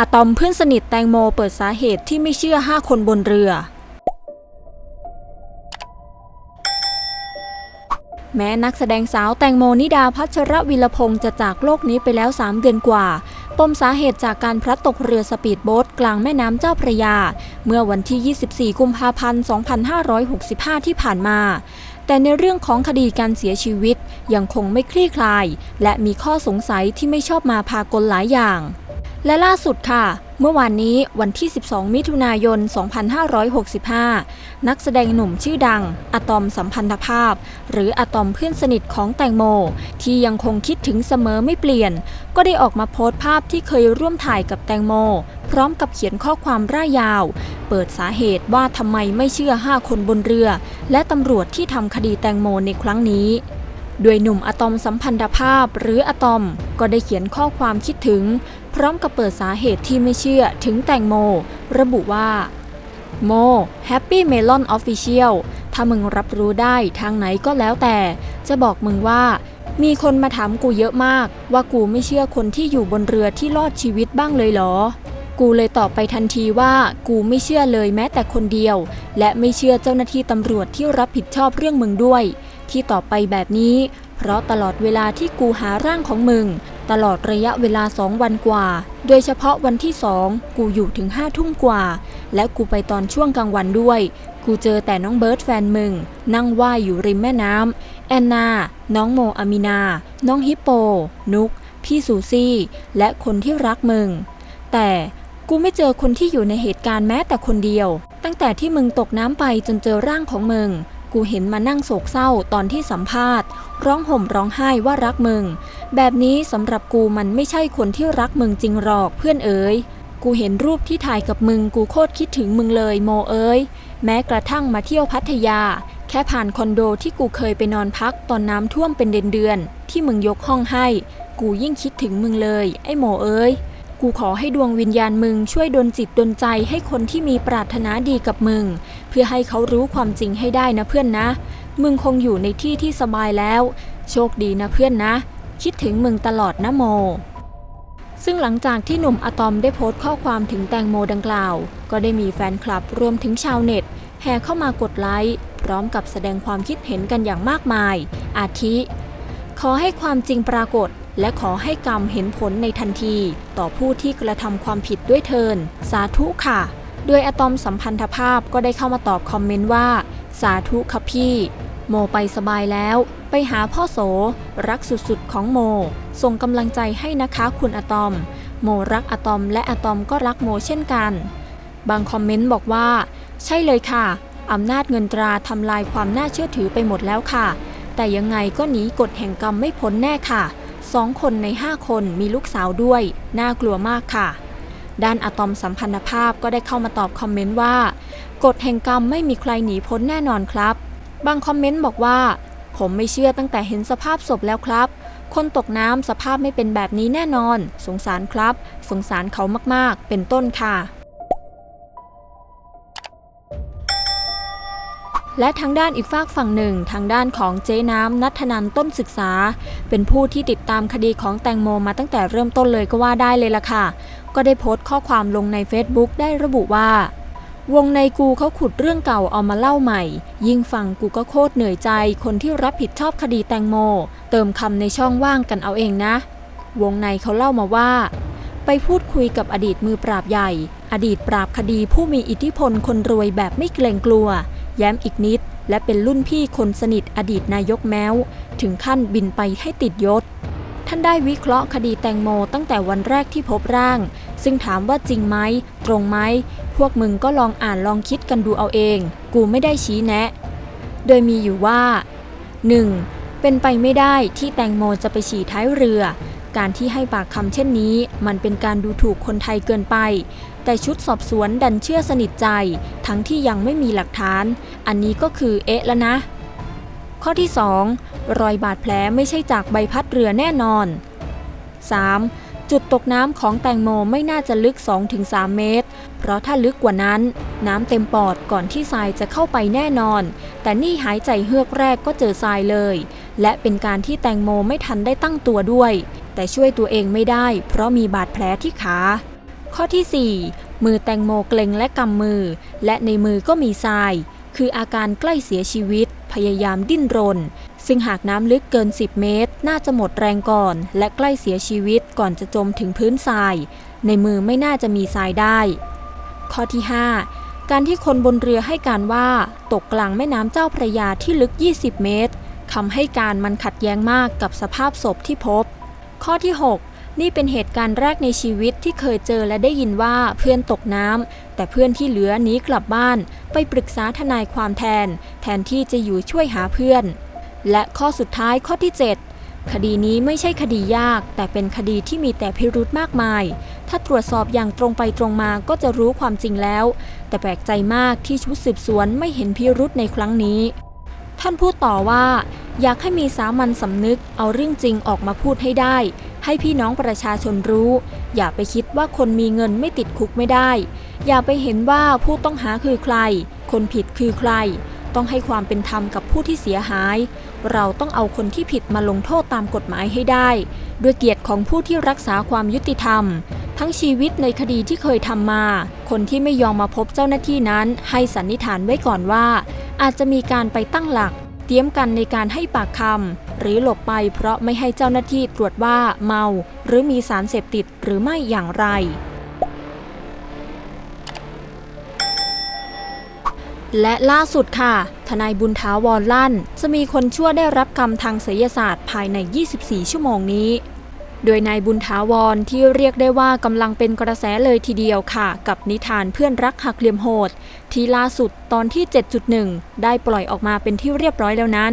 อะตอมเพื่อนสนิทแตงโมเปิดสาเหตุที่ไม่เชื่อ 5 คนบนเรือ แม้นักแสดงสาวแตงโมนิดาพัชรวิลพงศ์จะจากโลกนี้ไปแล้ว 3 เดือนกว่า ปมสาเหตุจากการพลัดตกเรือสปีดโบ๊ทกลางแม่น้ำเจ้าพระยา เมื่อวันที่ 24 กุมภาพันธ์ 2565 ที่ผ่านมาแต่ในเรื่องของคดีการเสียชีวิตยังคงไม่คลี่คลาย และมีข้อสงสัยที่ไม่ชอบมาพากลหลายอย่าง และล่าสุดค่ะ เมื่อวานนี้วันที่ 12 มิถุนายน 2565 นักแสดงหนุ่มชื่อดัง อะตอมสัมพันธภาพ หรืออะตอมเพื่อนสนิทของแตงโม ที่ยังคงคิดถึงเสมอไม่เปลี่ยน ก็ได้ออกมาโพสต์ภาพที่เคยร่วมถ่ายกับแตงโม พร้อมกับเขียนข้อความร่ายยาว เปิดสาเหตุว่าทำไมไม่เชื่อ 5 คนบนเรือ และตำรวจที่ทำคดีแตงโมในครั้งนี้โดยหนุ่มอะตอมสัมพันธภาพหรืออะตอมก็ได้เขียนข้อความคิดถึงพร้อมกับเปิดสาเหตุที่ไม่เชื่อถึงแตงโม ระบุว่าโม Happy Melon Official ถ้ามึงรับรู้ได้ทางไหนก็แล้วแต่ จะบอกมึงว่า มีคนมาถามกูเยอะมาก ว่ากูไม่เชื่อคนที่อยู่บนเรือที่รอดชีวิตบ้างเลยเหรอ กูเลยตอบไปทันทีว่ากูไม่เชื่อเลยแม้แต่คนเดียว และไม่เชื่อเจ้าหน้าที่ตำรวจที่รับผิดชอบเรื่องมึงด้วย ที่ตอบไปแบบนี้ เพราะตลอดเวลาที่กูหาร่างของมึง ตลอดระยะเวลาสองวันกว่า โดยเฉพาะวันที่สองกูอยู่ถึงห้าทุ่มกว่า และกูไปตอนช่วงกลางวันด้วย กูเจอแต่น้องเบิร์ดแฟนมึง นั่งว่ายอยู่ริมแม่น้ำแอนนา น้องโมอามินา น้องฮิปโป นุก พี่ซูซี่ และคนที่รักมึง แต่กูไม่เจอคนที่อยู่ในเหตุการณ์แม้แต่คนเดียว ตั้งแต่ที่มึงตกน้ำไปจนเจอร่างของมึง กูเห็นมานั่งโศกเศร้าตอนที่สัมภาษณ์ ร้องห่มร้องไห้ว่ารักมึง แบบนี้สำหรับกูมันไม่ใช่คนที่รักมึงจริงหรอกเพื่อนเอ๋ย กูเห็นรูปที่ถ่ายกับมึงกูโคตรคิดถึงมึงเลยโมเอ๋ย แม้กระทั่งมาเที่ยวพัทยา แค่ผ่านคอนโดที่กูเคยไปนอนพักตอนน้ำท่วมเป็นเดือนๆที่มึงยกห้องให้ กูยิ่งคิดถึงมึงเลย ไอ้โมเอ๋ยกูขอให้ดวงวิญญาณมึงช่วยดลจิตดลใจให้คนที่มีปรารถนาดีกับมึง เพื่อให้เขารู้ความจริงให้ได้นะเพื่อนนะ มึงคงอยู่ในที่ที่สบายแล้ว โชคดีนะเพื่อนนะ คิดถึงมึงตลอดนะโม ซึ่งหลังจากที่หนุ่มอะตอมได้โพสต์ข้อความถึงแตงโมดังกล่าว ก็ได้มีแฟนคลับรวมถึงชาวเน็ต แห่เข้ามากดไลค์พร้อมกับแสดงความคิดเห็นกันอย่างมากมาย อาทิ ขอให้ความจริงปรากฏ และขอให้กรรมเห็นผลในทันที ต่อผู้ที่กระทำความผิดด้วยเทิน สาธุค่ะโดยอะตอมสัมพันธภาพก็ได้เข้ามาตอบคอมเมนต์ว่า สาธุครับพี่ โมไปสบายแล้ว ไปหาพ่อโส รักสุดๆของโม ส่งกำลังใจให้นะคะคุณอะตอม โมรักอะตอมและอะตอมก็รักโมเช่นกัน บางคอมเมนต์บอกว่า ใช่เลยค่ะอำนาจเงินตราทำลายความน่าเชื่อถือไปหมดแล้วค่ะ แต่ยังไงก็หนีกฎแห่งกรรมไม่พ้นแน่ค่ะสองคนในห้าคนมีลูกสาวด้วย น่ากลัวมากค่ะ ด้านอะตอมสัมพันธภาพก็ได้เข้ามาตอบคอมเมนต์ว่า กฎแห่งกรรมไม่มีใครหนีพ้นแน่นอนครับ บางคอมเมนต์บอกว่า ผมไม่เชื่อตั้งแต่เห็นสภาพศพแล้วครับ คนตกน้ำสภาพไม่เป็นแบบนี้แน่นอน สงสารครับ สงสารเขามากๆ เป็นต้นค่ะ และทางด้านอีกฝากฝั่งหนึ่ง ทางด้านของเจ๊น้ำนัทนันต้นศึกษา เป็นผู้ที่ติดตามคดีของแตงโมมาตั้งแต่เริ่มต้นเลยก็ว่าได้เลยล่ะค่ะ ก็ได้โพสต์ข้อความลงใน Facebook ได้ระบุว่า วงในกูเขาขุดเรื่องเก่าเอามาเล่าใหม่ ยิ่งฟังกูก็โคตรเหนื่อยใจ คนที่รับผิดชอบคดีแตงโม เติมคำในช่องว่างกันเอาเองนะ วงในเขาเล่ามาว่า ไปพูดคุยกับอดีตมือปราบใหญ่ อดีตปราบคดีผู้มีอิทธิพลคนรวยแบบไม่เกรงกลัว แย้มอีกนิด และเป็นรุ่นพี่คนสนิทอดีตนายกแม้ว ถึงขั้นบินไปให้ติดยศท่านได้วิเคราะห์คดีแตงโมตั้งแต่วันแรกที่พบร่าง ซึ่งถามว่าจริงไหม ตรงไหม พวกมึงก็ลองอ่านลองคิดกันดูเอาเอง กูไม่ได้ชี้แนะ โดยมีอยู่ว่า 1. เป็นไปไม่ได้ที่แตงโมจะไปฉี่ท้ายเรือ การที่ให้ปากคำเช่นนี้ มันเป็นการดูถูกคนไทยเกินไป แต่ชุดสอบสวนดันเชื่อสนิทใจ ทั้งที่ยังไม่มีหลักฐาน อันนี้ก็คือเอ๊ะแล้วนะ ข้อที่ 2. รอยบาดแผลไม่ใช่จากใบพัดเรือแน่นอน 3. จุดตกน้ำของแตงโมไม่น่าจะลึก 2-3 เมตร เพราะถ้าลึกกว่านั้น น้ำเต็มปอดก่อนที่ทรายจะเข้าไปแน่นอน แต่นี่หายใจเฮือกแรกก็เจอทรายเลย และเป็นการที่แตงโมไม่ทันได้ตั้งตัวด้วย แต่ช่วยตัวเองไม่ได้ เพราะมีบาดแผลที่ขา ข้อที่ 4 มือแตงโมเกร็งและกำมือ และในมือก็มีทราย คืออาการใกล้เสียชีวิต พยายามดิ้นรน ซึ่งหากน้ำลึกเกิน 10 เมตร น่าจะหมดแรงก่อน และใกล้เสียชีวิตก่อนจะจมถึงพื้นทราย ในมือไม่น่าจะมีทรายได้ ข้อที่ 5 การที่คนบนเรือให้การว่า ตกกลางแม่น้ำเจ้าพระยาที่ลึก 20 เมตรคำให้การมันขัดแย้งมากกับสภาพศพที่พบ ข้อที่ 6 นี่เป็นเหตุการณ์แรกในชีวิตที่เคยเจอและได้ยินว่าเพื่อนตกน้ำแต่เพื่อนที่เหลือหนีกลับบ้าน ไปปรึกษาทนายความแทน แทนที่จะอยู่ช่วยหาเพื่อน และข้อสุดท้ายข้อที่ 7 คดีนี้ไม่ใช่คดียาก แต่เป็นคดีที่มีแต่พิรุธมากมาย ถ้าตรวจสอบอย่างตรงไปตรงมาก็จะรู้ความจริงแล้ว แต่แปลกใจมากที่ชุดสืบสวนไม่เห็นพิรุธในครั้งนี้ ท่านพูดต่อว่า อยากให้มีสามัญสำนึกเอาเรื่องจริงออกมาพูดให้ได้ ให้พี่น้องประชาชนรู้ อย่าไปคิดว่าคนมีเงินไม่ติดคุกไม่ได้ อย่าไปเห็นว่าผู้ต้องหาคือใคร คนผิดคือใคร ต้องให้ความเป็นธรรมกับผู้ที่เสียหาย เราต้องเอาคนที่ผิดมาลงโทษตามกฎหมายให้ได้ ด้วยเกียรติของผู้ที่รักษาความยุติธรรม ทั้งชีวิตในคดีที่เคยทำมา คนที่ไม่ยอมมาพบเจ้าหน้าที่นั้น ให้สันนิษฐานไว้ก่อนว่า อาจจะมีการไปตั้งหลัก เตรียมกันในการให้ปากคำหรือหลบไปเพราะไม่ให้เจ้าหน้าที่ตรวจว่าเมา หรือมีสารเสพติดหรือไม่อย่างไร และล่าสุดค่ะ ทนายบุญท้าวรลั่น จะมีคนชั่วได้รับกรรมทางศิลศาสตร์ภายใน 24 ชั่วโมงนี้ โดยนายบุญท้าวรที่เรียกได้ว่ากำลังเป็นกระแสเลยทีเดียวค่ะ กับนิทานเพื่อนรักหักเหลี่ยมโหด ที่ล่าสุดตอนที่ 7.1 ได้ปล่อยออกมาเป็นที่เรียบร้อยแล้วนั้น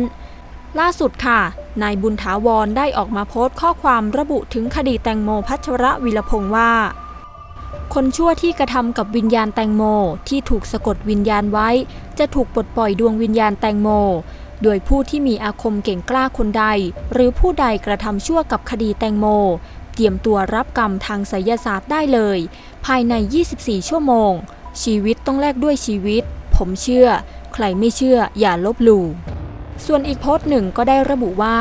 ล่าสุดค่ะ นายบุญถาวรได้ออกมาโพสต์ข้อความระบุถึงคดีแตงโมพัชระวิรพงษ์ว่า คนชั่วที่กระทำกับวิญญาณแตงโมที่ถูกสะกดวิญญาณไว้ จะถูกปลดปล่อยดวงวิญญาณแตงโม โดยผู้ที่มีอาคมเก่งกล้าคนใด หรือผู้ใดกระทำชั่วกับคดีแตงโม เตรียมตัวรับกรรมทางไสยศาสตร์ได้เลย ภายใน 24 ชั่วโมง ชีวิตต้องแลกด้วยชีวิต ผมเชื่อ ใครไม่เชื่ออย่าลบหลู่ส่วนอีกโพสต์หนึ่งก็ได้ระบุว่า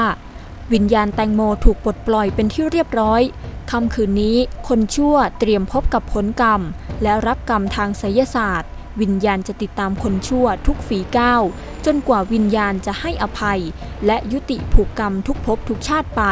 วิญญาณแตงโมถูกปลดปล่อยเป็นที่เรียบร้อย ค่ำคืนนี้คนชั่วเตรียมพบกับผลกรรม และรับกรรมทางไสยศาสตร์ วิญญาณจะติดตามคนชั่วทุกฝีก้าว จนกว่าวิญญาณจะให้อภัย และยุติผูกกรรมทุกภพทุกชาติไป